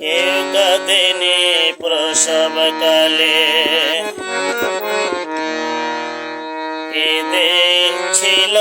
কেউ কাঁদেনি প্রসবকালে কেঁদে ছিল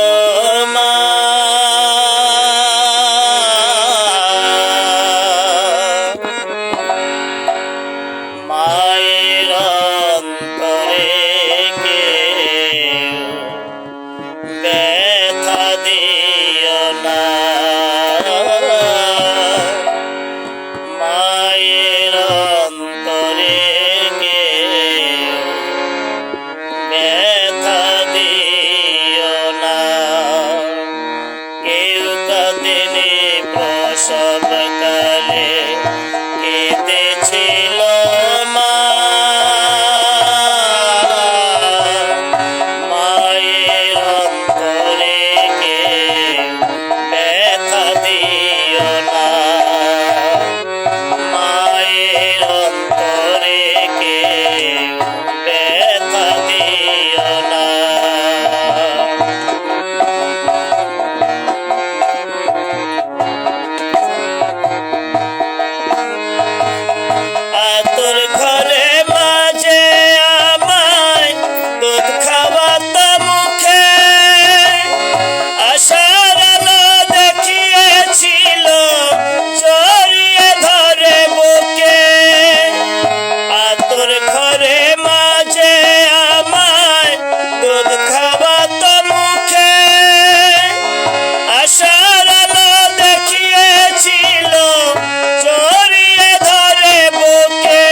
আতর ঘরে মাঝে আমায় দুধ খাওয়াতো মুখে। আশার আলো দেখিয়েছিল, জড়িয়ে ধরে বুকে।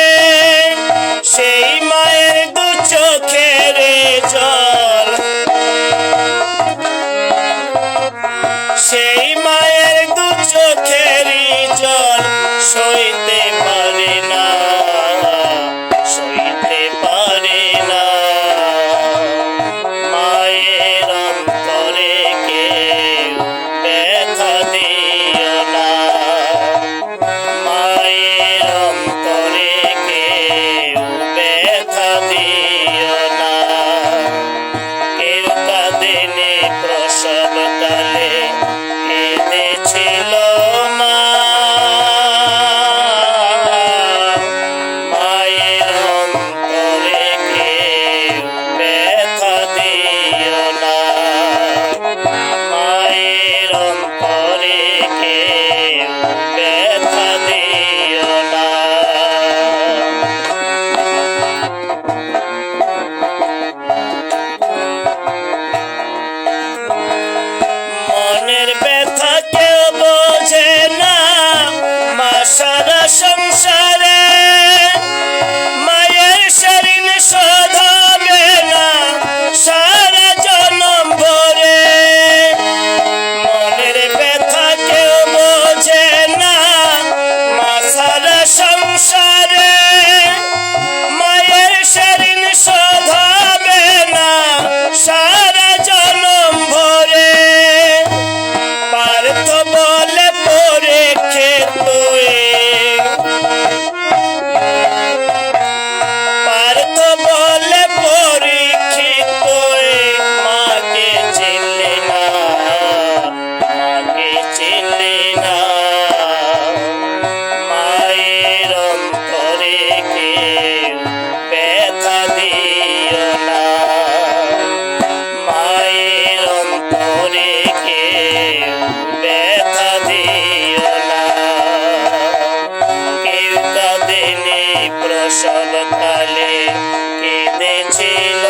সেই মায়ের দু চোখের জল। সেই মায়ের দু চোখের জল সইতে বোঝে না মা সারা সংসারে? মায়ের শরীর শোধাবে না সারা জনম ভরে। মনের ব্যথা কেউ বোঝে না মা সারা সংসারে। মায়ের শরীর শোধাবে না সারা সব কালে কেঁদেছিল